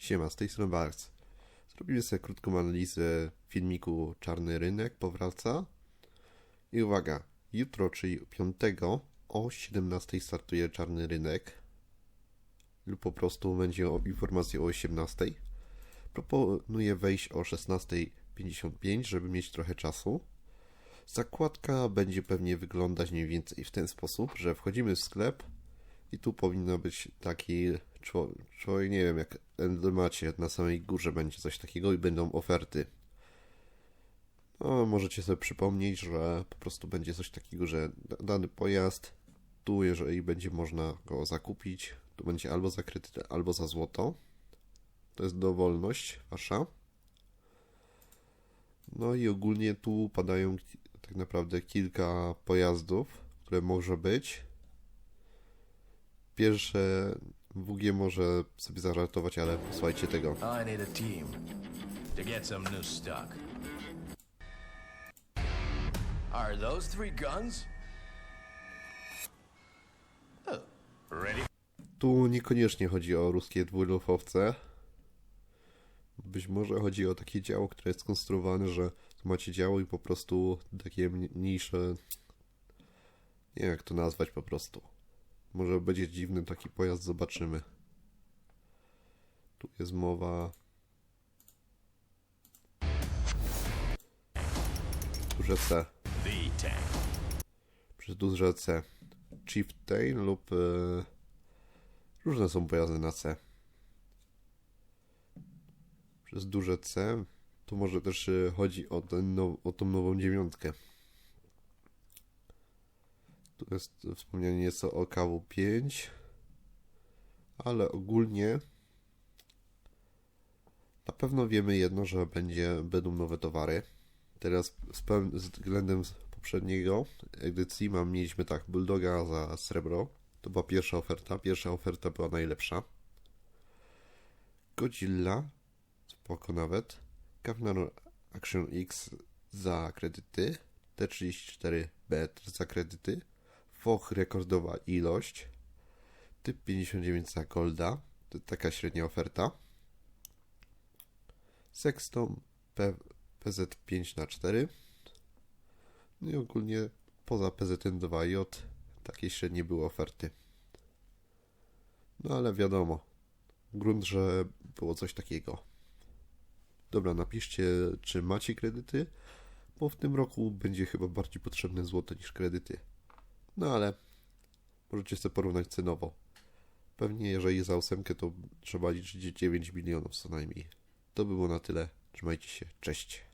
Siema, z tej strony Barks. Zrobimy sobie krótką analizę filmiku Czarny Rynek powraca. I uwaga, jutro, czyli 5 o 17 startuje Czarny Rynek. Lub po prostu będzie o informacji o 18. Proponuję wejść o 16.55, żeby mieć trochę czasu. Zakładka będzie pewnie wyglądać mniej więcej w ten sposób, że wchodzimy w sklep i tu powinno być taki człowiek, nie wiem, jak macie na samej górze będzie coś takiego i będą oferty. No, możecie sobie przypomnieć, że po prostu będzie coś takiego, że dany pojazd, tu jeżeli będzie można go zakupić, to będzie albo za kredyt, albo za złoto. To jest dowolność wasza. No i ogólnie tu padają tak naprawdę kilka pojazdów, które może być. Pierwsze WG może sobie zażartować, ale posłuchajcie tego. I need a team to get some new stock. Are those three guns? Oh, ready? Tu niekoniecznie chodzi o ruskie dwulufowce. Być może chodzi o takie działo, które jest skonstruowane, że tu macie działo i po prostu takie mniejsze... Nie wiem jak to nazwać po prostu. Może będzie dziwny taki pojazd, zobaczymy. Tu jest mowa... Duże C. Przez duże C. Chieftain lub... E, różne są pojazdy na C. Przez duże C. Tu może też e, chodzi o, ten o tą nową dziewiątkę. Tu jest wspomniane nieco o KW5, ale ogólnie na pewno wiemy jedno, że będzie, będą nowe towary. Teraz z względem poprzedniego edycji mam, mieliśmy tak, Bulldoga za srebro. To była pierwsza oferta. Pierwsza oferta była najlepsza. Godzilla, spoko nawet. Captain Action X za kredyty. T34B za kredyty. Foch rekordowa ilość. Typ 59 za Golda. To taka średnia oferta. Sexton P PZ5 na 4 No i ogólnie poza PZN2J takiej średniej były oferty. No ale wiadomo, grunt, że było coś takiego. Dobra, napiszcie, czy macie kredyty, bo w tym roku będzie chyba bardziej potrzebne złoto niż kredyty. No ale możecie sobie porównać cenowo. Pewnie jeżeli za ósemkę to trzeba liczyć 9 milionów co najmniej. To było na tyle. Trzymajcie się. Cześć.